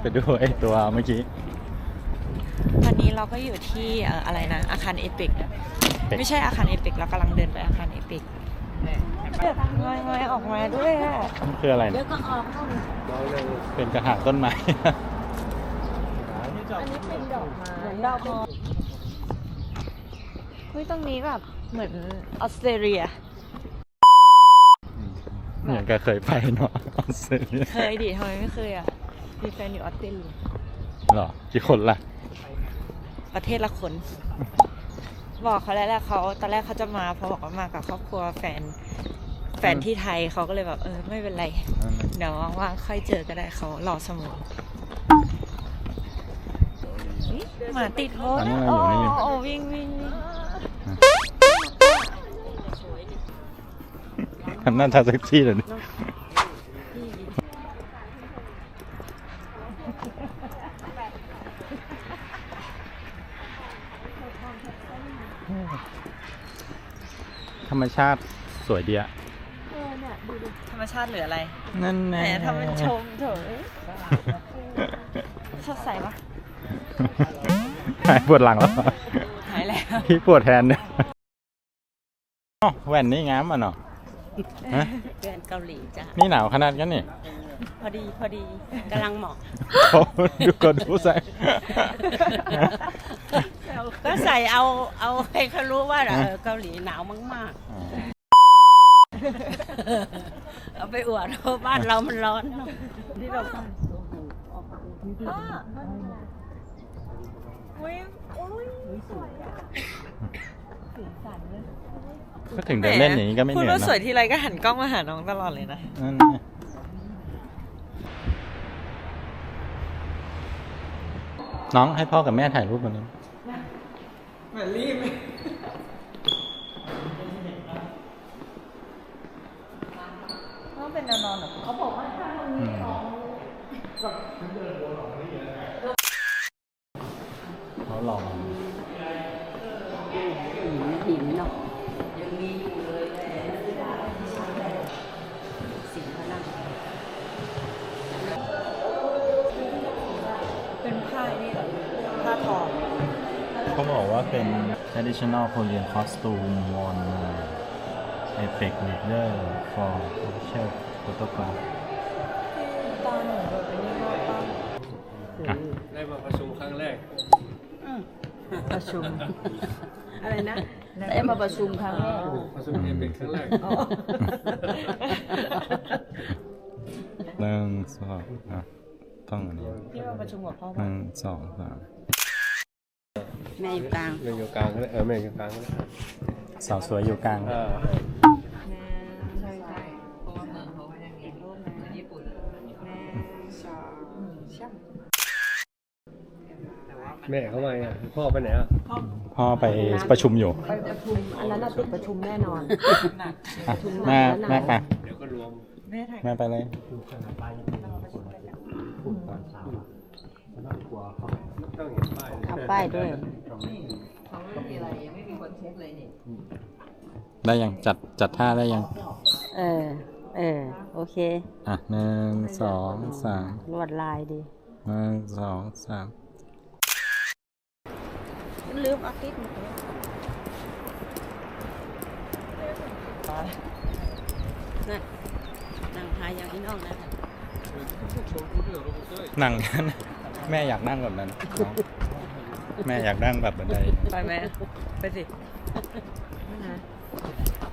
ไปดูไอ้ตัวเมื่อกี้ตอนนี้เราก็อยู่ที่เอ่ออะไรนะอาคารเอพิก Epic ไม่ใช่อาคารเอพิกเรากำลังเดินไปอาคารเอพิกงอยงอยๆออกมาด้วยอะมันคืออะไรเดี๋ยนะวก็ออกเข้าเป็นกระถางต้นไม้อันนี้เป็นดอกไม้เหมือนดอกไม้เฮ้ยตรงนี้แบบเหมือนออสเตรเลียเหมือนกับเคยไปเนาะออสเตรเลียเคยดิทำไมไม่เคยอะ มีแฟนอยู่ออสเตรเลียเหรอกี่คนล่ะ ประเทศละคน บอกเขาแล้วแหละเขาตอนแรกเขาจะมาเพราะบอกว่ามากับครอบครัวแฟน แฟนที่ไทยเขาก็เลยแบบเออไม่เป็นไร เดี๋ยวว่างๆค่อยเจอก็ได้เขารอเสมอเฮ้ยหมาติดรถอันนี้อะไรโอ้อยู่นี่โอ้วิ่งวิ่งวิ่งทำหน้าทาเซ็กซี่เลยดิธรร มชาติสวยดีอะธรรมชาติเหลืออะไรนั่นแหมแน่ทำเป็นชมเถอะสดใสปะหายปวดหลังแล้วหายแล้วพี่ปวดแทนเนี่ยอ๋อแว่นนี่งามอะเนาะฮะเดือนเกาหลีจ้ะ นี่หนาวขนาดกันนี่ พอดีพอดีกำลังเหมาะโอ้ดูก็ดูใส่ ก็ใส่เอาเอาให้เขารู้ว่าเออเกาหลีหนาวมากๆ เอาไปอวดเพราะบ้านเรามันร้อนที่เราอุ้ยอุ้ยสวยอะสีสันเลยก็ถึงเดินเล่นอย่างนี้ก็ไม่เหพูดนื่อยว่านะสวยทีไรก็หันกล้องมาหาน้องตลอดเลยนะนั่นไงน้องให้พ่อกับแม่ถ่ายรูปวั นนี้ต้องเป็นนอนอนเหรอเขาบอกว่าถ้ามันอืมเขาหลองหินเนาะยังมีอยู่เลยสี เขาบอกว่าเป็น traditional Korean costume worn epic leader for official photograph ตอนหนูโดนไปนี่มากป้าอะได้มาประชุมครั้งแรก ประชุม อะไรนะได้มาประชุมครั้งแรกประชุมเอเป็นครั้งแรกหนึ่งสองอะต้องอันนี้ที่มาประชุมกับพ่อหนึ่งสองสาม แม่อยู่กลาง แม่อยู่กลางก็ได้เออแม่อยู่กลางก็ได้สาวสวยอยู่กลาง อ่าใช่ใช่เพราะว่าเหมือนเขาอย่างนี้รูปเหมือนญี่ปุ่นแม่สองช่างแม่เข้ามาอะพ่อไปไหนอะพ่อไปประชุมอยู่ไปประชุมอันนั้นน่ะติดประชุมแน่นอน อะแม่แม่ไปเดี๋ยวก็รวมแม่ถ่ายแม่ไปเลยต้อ งเห็นป้ายเอาป้ายด้วยได้ยังจัดจัดท่าได้ยัง เออ เออ โอเค อะหนึ่งสองสามลวดลายดี หนึ่งสองสามลืมเอาคลิปมานั่นนั่งทายอย่างนี้น้องนะนั่ง แม่อยากนั่งแบบนั้นน้องแม่อยากนั่งแบบบันไดไปไหมไปสิ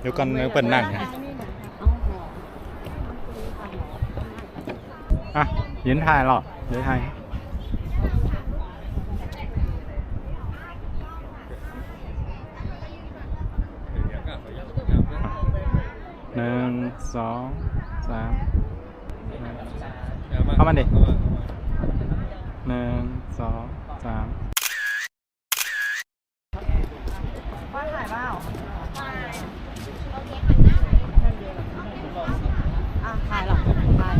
เดี๋ยวก่อนเนื้อเปิดนั่งไงเอาหัวอะยืนถ่ายหรอยืนถ่ายเดี๋ยวก็ขออนุญาตจับนะหนึ่งสองสามเอาเข้ามาดิเข้ามา หนึ่งสองสาม ป้าถ่ายเปล่าอะถ่ายหรอกถ่าย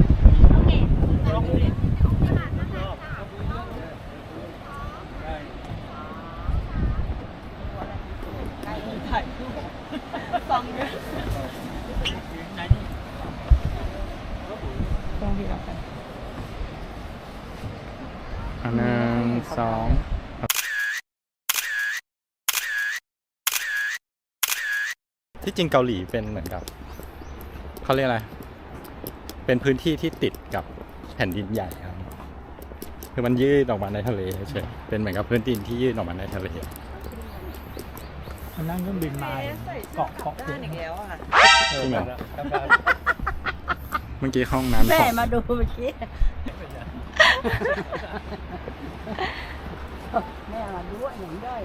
ถ่ายรูปสองเดือนต้องที่เราไป ที่จริงเกาหลีเป็นเหมือนกับเขาเรียกอะไร เป็นพื้นที่ที่ติดกับแผ่นดินใหญ่ครับ คือมันยืดออกมาในทะเลเฉยเป็นเหมือนกับพื้นดินที่ยืดออกมาในทะเล มันนั่งเครื่องบินมาเกาะเกาะด้านอีกแล้วอะจริงเหรอ เมื่อกี้ห้องน้ำแม่ของมาดูเมื่อกี้แม่มาดูว่าอย่างด้อย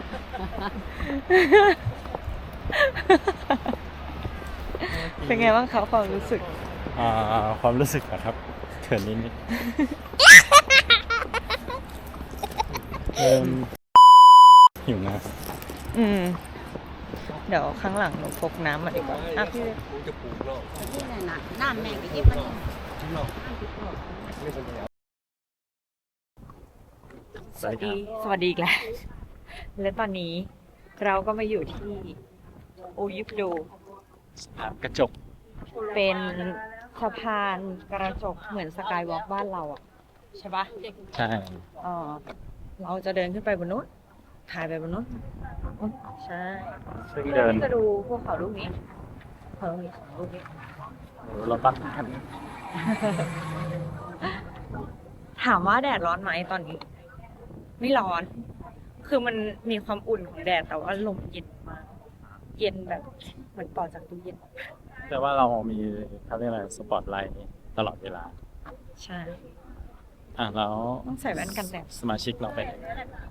เป็นไงบ้างคะความรู้สึก อ่าความรู้สึกนะครับเขินนิดนิดเอิ่มหิวนะครับอืม เดี๋ยวข้างหลังหนูพกน้ำมาดีกว่าอะพี่ที่ไหนน่ะน้ำแม่ก็ยิบมันสวัสดี สวัสดีอีกแล้ว และตอนนี้เราก็มาอยู่ที่โอยิปโดกระจก เป็นสะพานกระจกเหมือนสกายวอล์กบ้านเราอะ ใช่ปะใช่อ๋อเราจะเดินขึ้นไปบนนู้นถ่ายไปบนนู้นใช่ซึ่งเดินจะดูพวกเขาลูกนี้เขาลูกนี้สองลูกนี้เราตั้งกันถามว่าแดดร้อนไหมตอนนี้ ไม่ร้อน คือมันมีความอุ่นของแดดแต่ว่าลมเย็นมากเย็นแบบเหมือนปลอดจากตู้เย็น แต่ว่าเรามีเขาเรียกอะไรสปอตไลท์ตลอดเวลา ใช่ อะแล้วต้องใส่แว่นกันแดด สมาชิกเราไปไหน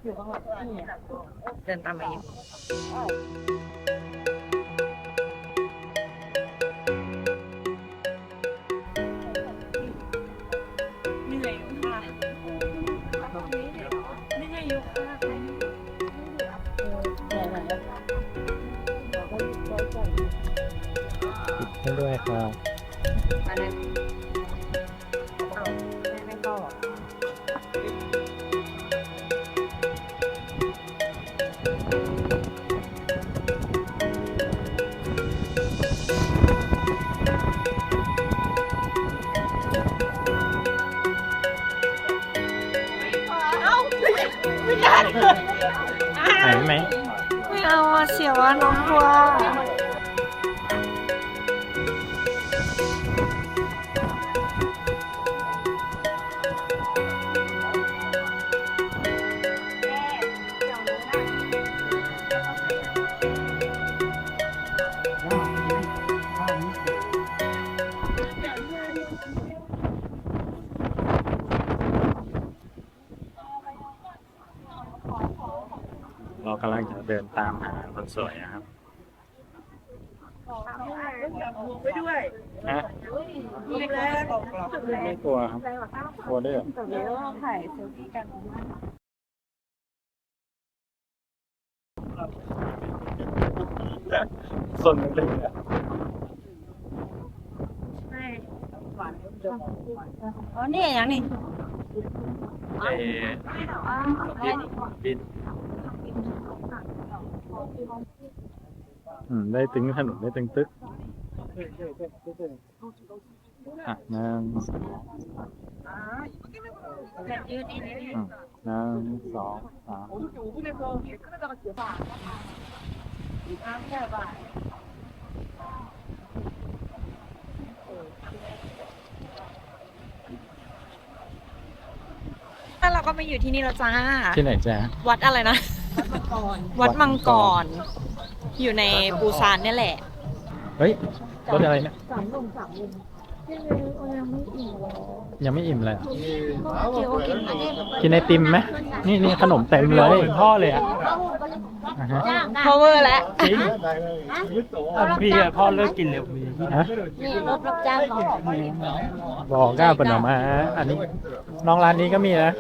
อยู่ข้างหลังนี่เดินตามมาอยู่ ให้ด้วยครับ มาเลย เรากำลังจะเดินตามหาคนสวยนะครับไปด้วยฮะไม่กลัวครับกลัวด้วยเหรอเดี๋ยวเราถ่ายเซลฟี่กันสนมันเลยอะอ๋อนี่อย่างนี้เอ่อบินบิน อืม ได้ตึงถนนได้ตึงตึกอะหนึ่งแบบยืดนี่นี่อืมหนึ่งสองสามแล้วเราก็มาอยู่ที่นี่แล้วจ้า ที่ไหนจ๊ะ วัดอะไรนะ วัดมังกร อยู่ในปูซานเนี่ยแหละ เฮ้ยรถอะไรเนี่ยยังไม่อิ่มเลยอะกินไอติมไหมนี่นี่ขนมเต็มเลยพ่อเลยอะอ่าฮะพาวเวอร์แล้ว จริงพี่อะพ่อเลิกกินเร็วพี่ฮะนี่รถรับจ้างเขาบอกก้าวปนออกมาอันนี้น้องร้านนี้ก็มีนะ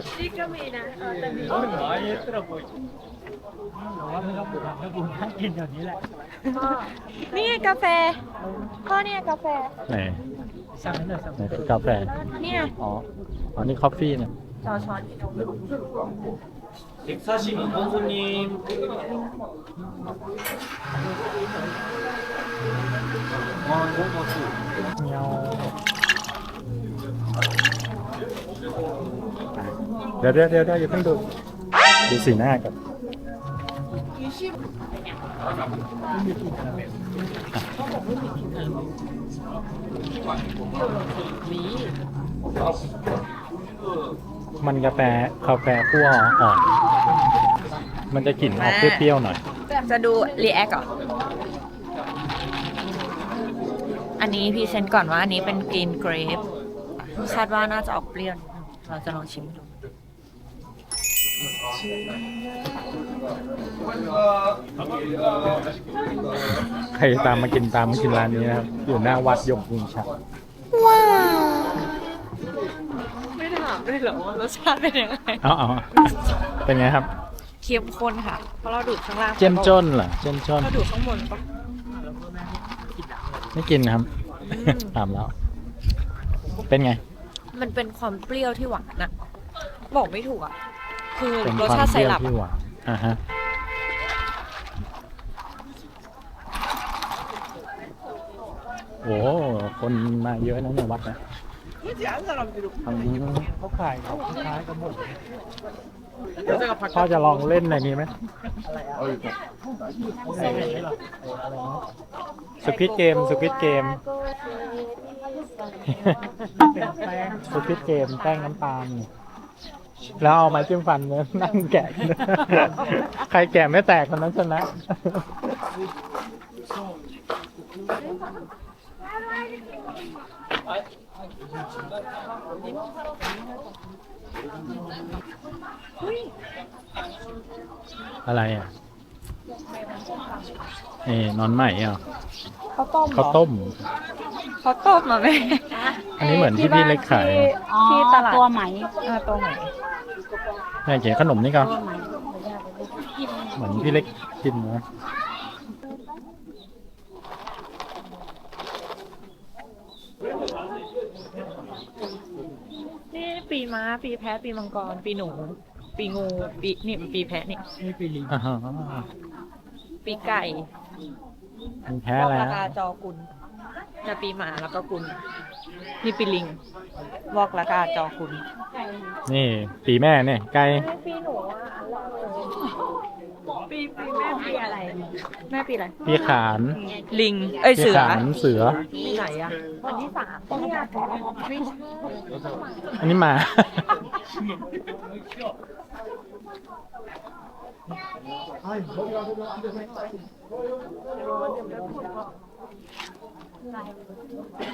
ว่าไม่ต้องบุกถ้าบุกนั่งกินอย่างนี้แหละนี่ไงกาแฟ พ่อเนี่ยกาแฟ ไหนสั่งให้หน่อยสั่งไหนคือกาแฟ เนี่ยอ๋อ อ๋อ นี่คอฟฟี่เนี่ย จอช้อนกินนมเงี้ยวเดี๋ยวเดี๋ยวเดี๋ยวเดี๋ยวอย่าเพิ่งดูดูสีหน้ากับ มันกาแฟกาแฟคั่วอ่อน มันจะกลิ่นออกเปรี้ยวๆหน่อย จะดูรีแอคเหรอ อันนี้พรีเซนก่อนว่าอันนี้เป็นกรีนเกรปคาดว่าน่าจะออกเปรี้ยวนิดนึงเราจะลองชิมดู ใครตามมากินตามมากินร้านนี้นะครับ อยู่หน้าวัดยมพุงชักไม่ถามด้วยเหรอว่ารสชาติเป็นยังไงเอาเอาเป็นไงครับเข้มข้นค่ะ เพราะเราดูดข้างล่างเจ้มจ้นเหรอเจ้มจ้นเราดูดข้างบนปะไม่กินนะครับถามแล้ว เป็นไง มันเป็นความเปรี้ยวที่หวานนะบอกไม่ถูกอะ คือเป็นรสความชาติเปไซรี้ยวรัปที่หอะวานอ่าฮะโอ้คนมาเยอะนะในวัดนะอืมเขาขายเขาขายกันหมดพ่อจะลองเล่นในนี้ไหมสควิตเกมสควิตเกมสควิตเกมแป้งน้ำตาล แล้วเอาไม้จิ้มฟันเนี่ยนั่งแกะ ใครแกะไม่แตกคนนั้นชนะ อะไรอะ เอ้นอนใหม่อะาวต้มข้าวต้ม ข้าวต้มมาแม่ อันนี้เหมือนที่พี่เล็กขายที่ตลาด ตัวไหมเออตัวไหนแม่เขียนขนมนี่ก็ตัวไหมเหมือนพี่เล็กกินนะนี่ปีม้า ปีแพะ ปีมังกร ปีหนู ปีงู ปีนี่ปีแพะนี่นี่ปีลิงอ่าฮะปีไก่ มันแพ้วออะไรกละนะกาจอกุลจะปีหมาแล้วก็กุลนี่ปีลิง วอกละกาจอกุลนี่ปีแม่เนี่ยไก่ปีหนูอะปีปีแม่ปีอะไร แม่ปีอะไร ปีขานลิง เอ้ยปีเสือขานเสือ ปีไหนอะวันที่สามเนี่ยไม่ใช่อันนี้หมา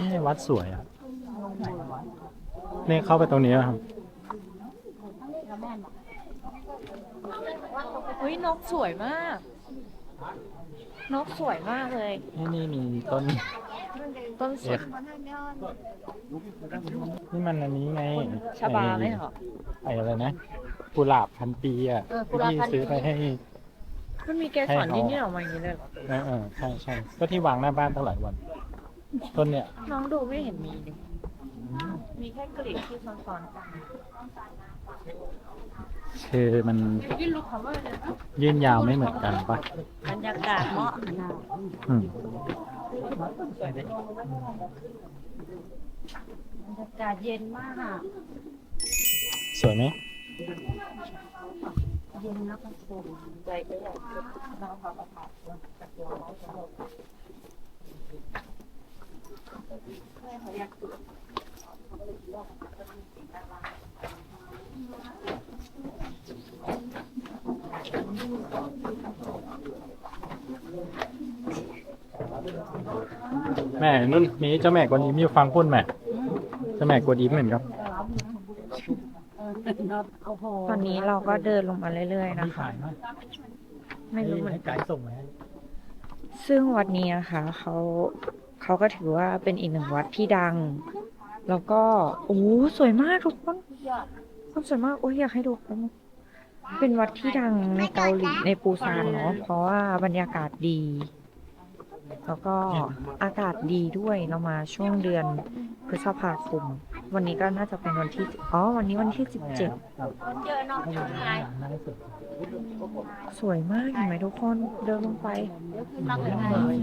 นี่วัดสวยอะนี่เข้าไปตรงนี้อะครับเฮ้ยนกสวยมาก นกสวยมากเลย นี่นี่มีต้น ต้นสเอ๊ะนนี่มันอันนี้ไงชาบาไหมเหรอไอ้อะไรนะกุหลาบพันปีอะเออกุหลาบที่พันปีซื้อไปให้ มันมีแกสอนให้ดิเขานนี่ออกมาอย่างนี้เลยเหรอเออเออใช่ใช่ก็ที่วางหน้าบ้านตั้งหลายวัน ต้นเนี่ย น้องดูไม่เห็นมีเลยมีแค่กลีบที่ซ้อนๆกันคือมันยื่นยาวไม่เหมือนกันปะบรรยากาศเหมาะนะอืมบรรยากาศเย็นมาก สวยไหม เย็นแล้วก็สบแม่นุ่นมีเจ้าแม่กวนอิมอยู่ฟังพุ่นแม่เจ้าแม่กวนอิมเหมือนครับ ตอนนี้เราก็เดินลงมาเรื่อยๆนะคะ ไม่รู้เหมือนให้กัไกนด์ส่งมาให้ซึ่งวัดนี้นะคะเขาเขาก็ถือว่าเป็นอีกหนึ่งวัดที่ดัง แล้วก็ โอ้สวยมากทุกคนความสวยมากโอ้ยอยากให้ดูแป๊บนึงเป็นวัดที่ดังในเกาหลีในปูซานเนาะเพราะว่าบรรยากาศดี แล้วก็อากาศดีด้วยเรามาช่วงเดือนพฤษภาคม วันนี้ก็น่าจะเป็นวันที่ อ๋อ วันนี้วันที่สิบเจ็ดเจอน้องชายน่าสุดสวยมากเห็นไหมทุกคนเดินลงไปนักเลย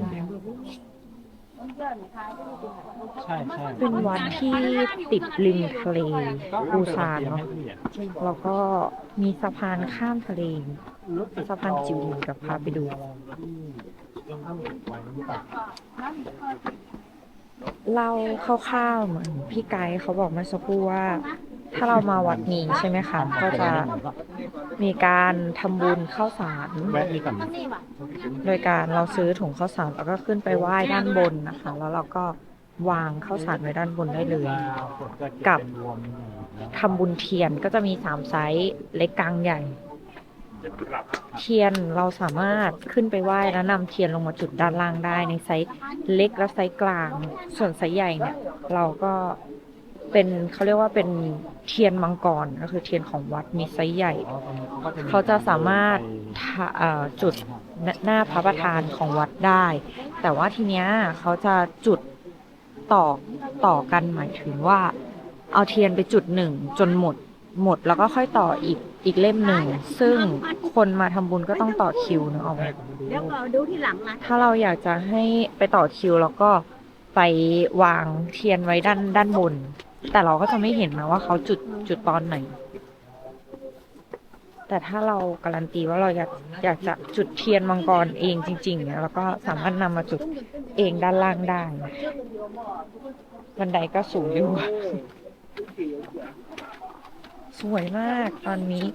ใช่ใช่เป็นวัดที่ติดริมทะเลปูซานเนาะแล้วก็มีสะพานข้ามทะเลสะพานจิ๋วเดี๋ยวพาไปดู เล่าคร่าวๆเหมือนพี่ไกด์เขาบอกเมื่อสักครู่ว่า ถ้าเรามาวัดนี้ใช่ไหมคะก็จะมีการทำบุญข้าวสารโดยการเราซื้อถุงข้าวสารแล้วก็ขึ้นไปไหว้ด้านบนนะคะ แล้วเราก็วางข้าวสารไว้ด้านบนได้เลย กับทำบุญเทียนก็จะมีสามไซส์เล็กกลางใหญ่ เทียนเราสามารถขึ้นไปไหว้แล้วนำเทียนลงมาจุดด้านล่างได้ในไซส์เล็กและไซส์กลาง ส่วนไซส์ใหญ่เนี่ยเราก็เป็นเขาเรียกว่าเป็นเทียนมังกรก็คือเทียนของวัดมีไซส์ใหญ่ เขาจะสามารถทะเอ่อจุดหน้าพระประธานของวัดได้ แต่ว่าทีเนี้ยเขาจะจุดต่อต่อกันหมายถึงว่า เอาเทียนไปจุดหนึ่งจนหมดหมดแล้วก็ค่อยต่ออีก อีกเล่มหนึ่ง ซึ่งคนมาทำบุญก็ต้องต่อคิวเนอะเอาไหมเดี๋ยวเราดูที่หลังนะถ้าเราอยากจะให้ไปต่อคิวแล้วก็ไปวางเทียนไว้ด้านด้านบน แต่เราก็จะไม่เห็นนะว่าเขาจุดจุดตอนไหน แต่ถ้าเราการันตีว่าเราอยากอยากจะจุดเทียนมังกรเองจริงๆเนี่ยเราก็สามารถนำมาจุดเองด้านล่างได้ บันไดก็สูงอยู่ สวยมากตอนนี้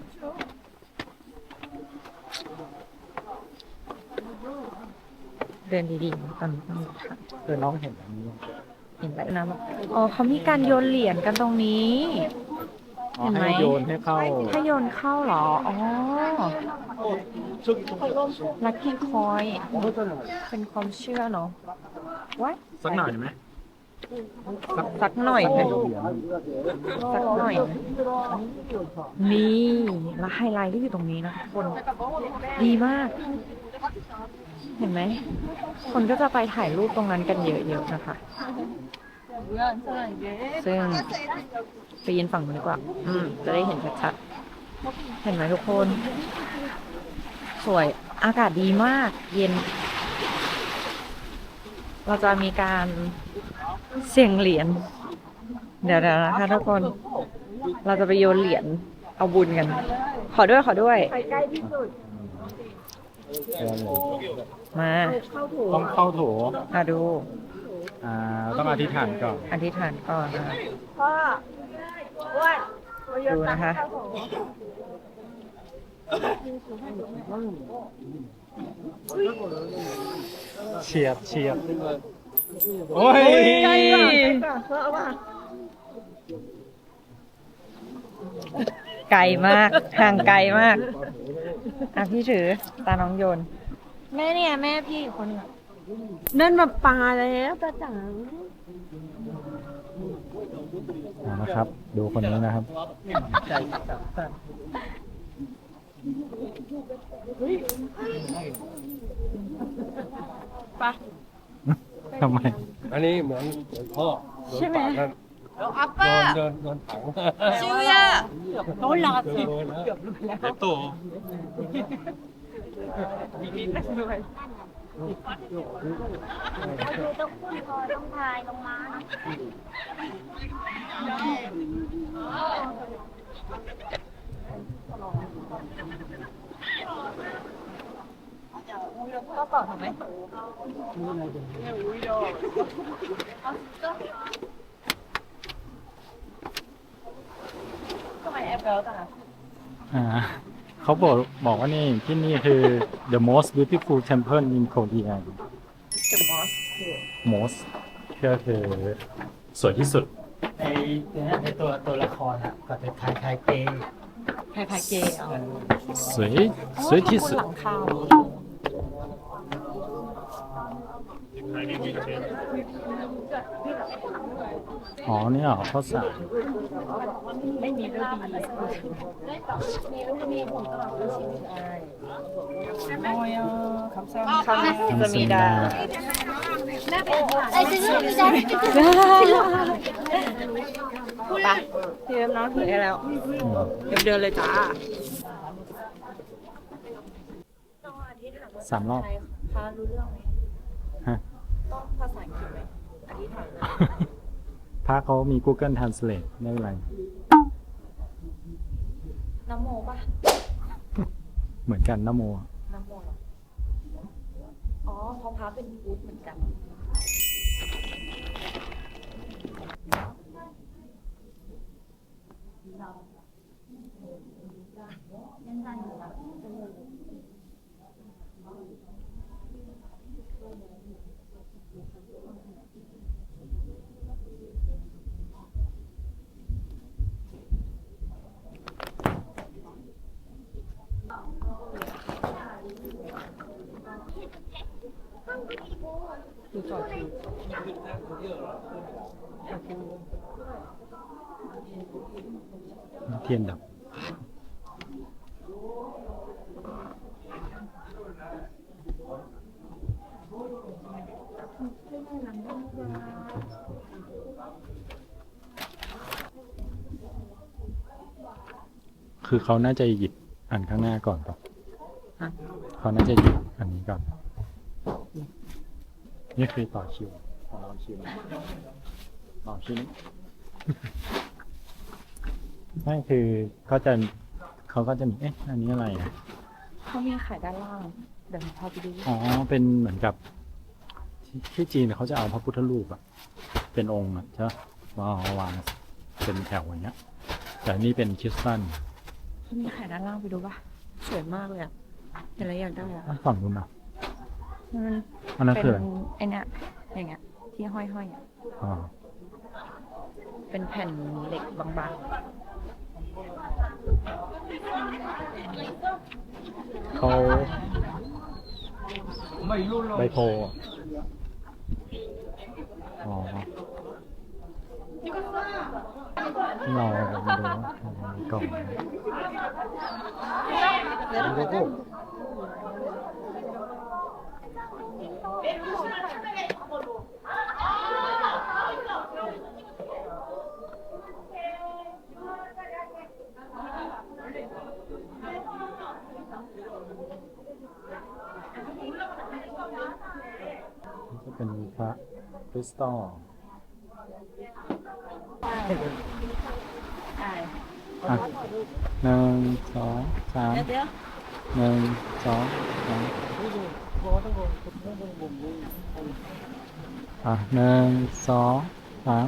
เดินดีๆตอนนี้ต้องถ่ายเออน้องเห็นอันนี้เห็นแล้วนะว่าอ๋อเขามีการโยนเหรียญกันตรงนี้ อ๋อเห็นไหม ให้โยนให้เข้าถ้าโยนเข้าเหรอ อ๋อ ลัคกี้คอย เป็นความเชื่อเนาะว้ายสักหน่อยไหม สักหน่อยไหมสักหน่อยนี่แล้วไฮไลท์ที่อยู่ตรงนี้นะทุกคนดีมาก เห็นไหม คนก็จะไปถ่ายรูปตรงนั้นกันเยอะๆนะคะ ซึ่งไปยืนฝั่งนู้ดีกว่า อืม จะได้เห็นชัดๆ เห็นไหมทุกคน สวย อากาศดีมาก เย็น เราจะมีการ เสี่ยงเหรียญ เดี๋ยวๆนะคะทุกคน เราจะไปโยนเหรียญเอาบุญกัน ขอด้วยขอด้วยมาต้องเข้าโถอะดู อ่าต้องอธิษฐานก่อนอธิษฐานก่อนนะดูนะคะเฉียบเฉียบ โอ้ยไกลมาก ห่างไกลมาก อะพี่ถือ ตาน้องโยน แม่เนี่ยแม่พี่อีกคนหนึ่งนั่นมาปลาแล้วตาจ๋าอ่านะครับ ดูคนนี้นะครับ ทำไม อันนี้เหมือนหลวงพ่อใช่ไหมโดนโดนโดนถังชื่ออะโดนหลอกโดนแล้วไอตู่ก็ต่อถู กไหมทำไมแอปเปิลต่างอ่าเขาบอกบอกว่านี่ที่นี่คือ the most beautiful temple in Korea เดอะมอส most ก็คือสวยที่สุดไอ้เนี่ยไอ้ตัวตัวละครอะก็จะคล้ายคล้ายๆเกย์ ไพพาเกย์เอาสวยสวยที่สุด หลังคา อ๋อนี่เหรอข้าวสารไม่มีด้วยดีโอ้ยคำสั่งคำจะมีดาไปพี่ได้ปะเอ็มน้องถือได้แล้ว เดี๋ยวเดินเลยจ้าสามรอบพารู้เรื่องไหม ต้องภาษาอังกฤษไหมอธิษฐานนะพระเขามี Google Translate ไม่เป็นไรน้ำโมป่ะเหมือนกันนะโมน้ำโมเหรออ๋อเพราะพระเป็นพุทธเหมือนกัน เทียนดับ คือเขาน่าจะหยิบอันข้างหน้าก่อนป่ะเขาน่าจะหยิบอันนี้ก่อน นี่คือต่อคิวของเราคิวต่อคิว นี้ไม่คือเขาจะเขาก็จะมีเอ๊ะอันนี้อะไรอะเขามีขายด้านล่าง เดี๋ยวพาไปดูอ๋อเป็นเหมือนกับที่ที่จีนเขาจะเอาพระพุทธรูปอะเป็นองค์อะใช่ไหมวางวางเป็นแถวอย่างเงี้ย แต่อันนี่เป็นคริสตัลเขามีขายด้านล่างไปดูป่ะ สวยมากเลยอะเห็นแล้วอยากได้อะอะฝั่งนู้นนะมันอันนั้นเป็คืออะไรนไอเนี้ยอย่างเงี้ย ที่ห้อยๆอะอ๋อเป็นแผ่นเหล็กบาง เขาใบโพอะอ๋อเรามาดูว่ามีกล่องไหม นี่จะเป็นพระคริสตัลๆใช่อะหนึ่งสองสามเดี๋ยวหนึ่งสองสามอะหนึ่งสองสาม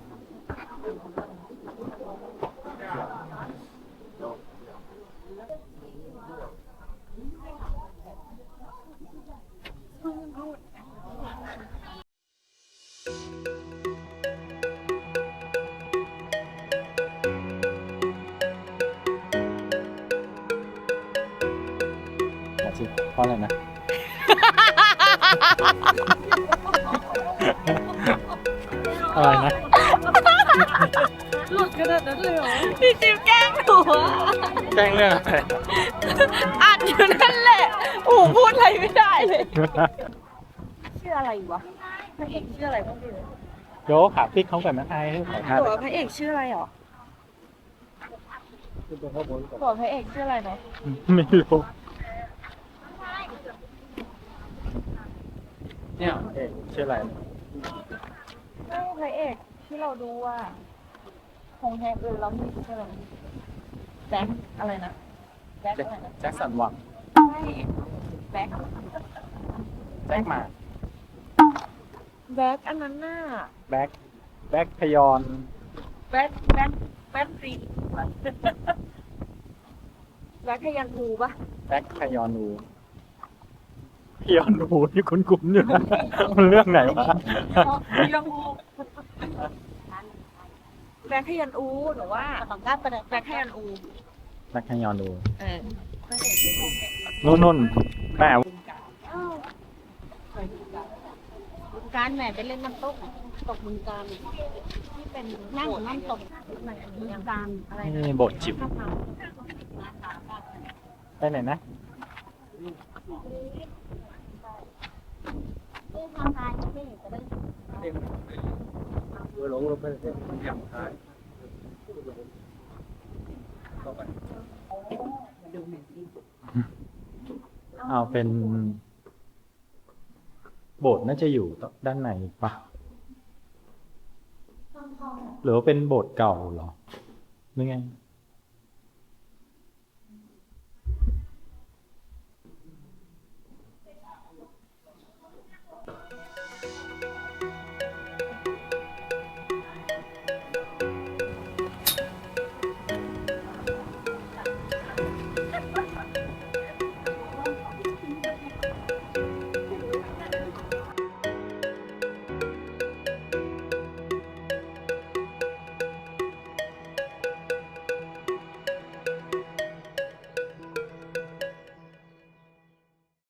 อะไรนะพี่จิมแกล้งหนูอะแจ้งเรื่องอะไรอัดอยู่นั่นแหละโอ้โหพูดอะไรไม่ได้เลยชื่ออะไรวะพระเอกชื่ออะไรบ้างดิโยขาพลิกเขาแบบนั้นไอ้ขอทานตัวพระเอกชื่ออะไรหรอตัวพระเอกชื่ออะไรเนาะไม่รู้ เนี่ยเอกชื่ออะไรนะไม่พระเอกที่เราดูว่าคงแฮงเออแล้วมีชื่ออะไรแบ็คอะไรนะแบ็คแจ็คอะไรนะแจ็คสันหวังไม่แบ็คแจ็คหมาแบ็คอันนั้นน่ะแบ็คแบ็คพยอนแบ็คแบ็คแบ็คฟรีแบ็คขยันทูปะแบ็คพยอนู พยอนูนี่คุ้นๆอยู่นะมันเรื่องไหนวะยังอูแบ็คขยันอูหรือว่าของก้าประเด็นแบ็คขยันอูแบ็คพยอนูเออนุ่นนุ่นแปะการแหม่ไปเล่นน้ำตกตกบึงการที่เป็นนั่งน้ำตกบึงการอะไรนะนี่โบสถ์จิ๋วไปไหนนะ ทำงานไม่จะได้ vừa lộn luôn bên cái dầm thái อ้าวเป็น โบสถ์น่าจะอยู่ด้านในปะหรือว่าเป็นโบสถ์เก่าเหรอหรือไง